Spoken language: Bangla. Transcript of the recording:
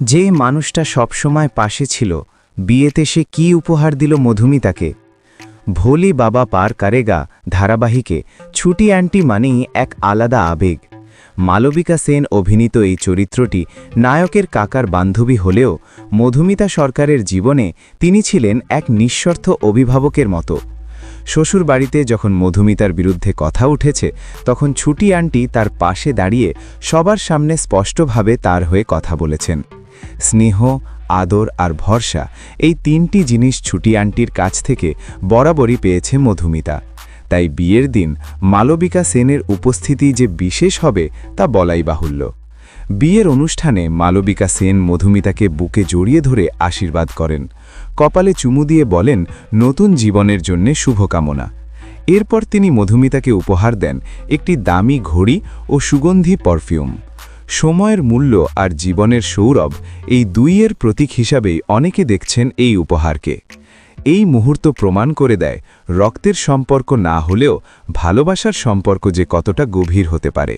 যে মানুষটা সবসময় পাশে ছিল, বিয়েতে সে কি উপহার দিল মধুমিতাকে? ভোলি বাবা পার কারেগা, ধারাবাহিকে, ছুটি আন্টি মানেই এক আলাদা আবেগ। মালবিকা সেন অভিনীত এই চরিত্রটি নায়কের কাকার বান্ধবী হলেও মধুমিতা সরকারের জীবনে তিনি ছিলেন এক নিঃস্বার্থ অভিভাবকের মতো। শ্বশুর বাড়িতে যখন মধুমিতার বিরুদ্ধে কথা উঠেছে, তখন ছুটি আন্টি তার পাশে দাঁড়িয়ে সবার সামনে স্পষ্টভাবে তার হয়ে কথা বলেছেন। স্নেহ, আদর আর ভরসা এই তিনটি জিনিস ছুটি আন্টির কাছ থেকে বরাবরই পেয়েছে মধুমিতা। তাই বিয়ের দিন মালবিকা সেনের উপস্থিতি যে বিশেষ হবে তা বলাই বাহুল্য। বিয়ের অনুষ্ঠানে মালবিকা সেন মধুমিতাকে বুকে জড়িয়ে ধরে আশীর্বাদ করেন। কপালে চুমু দিয়ে বলেন, নতুন জীবনের জন্যে শুভকামনা। এরপর তিনি মধুমিতাকে উপহার দেন একটি দামি ঘড়ি ও সুগন্ধি পারফিউম। সময়ের মূল্য আর জীবনের সৌরভ এই দুইয়ের প্রতীক হিসাবেই অনেকে দেখছেন এই উপহারকে। এই মুহূর্ত প্রমাণ করে দেয় রক্তের সম্পর্ক না হলেও ভালোবাসার সম্পর্ক যে কতটা গভীর হতে পারে।